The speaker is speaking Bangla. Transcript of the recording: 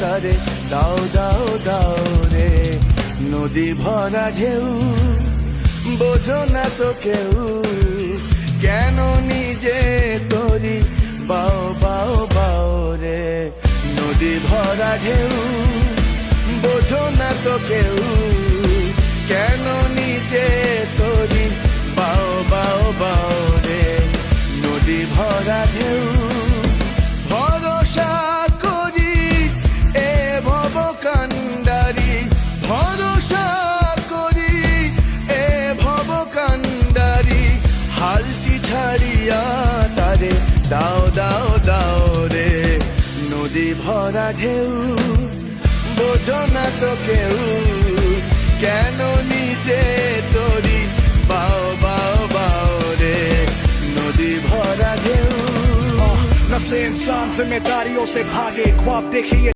তারে দাও দাও দাও রে, নদী ভরা ঢেউ। বোঝো না তো কেউ, কেন নিজে তরি? বাও বাও বাও রে, নদী ভরা ঢেউ। বোঝো না তো কেউ দাও দাও দাও রে নদী ভরা ঢেউ। বোঝো না তো কেউ কেন নিজে তরি। বাও বাও বাও রে নদী ভরা ঢেউ। নসলে ইনসান জিম্মেদারিও সে ভাগে। খ্বাব দেখিয়ে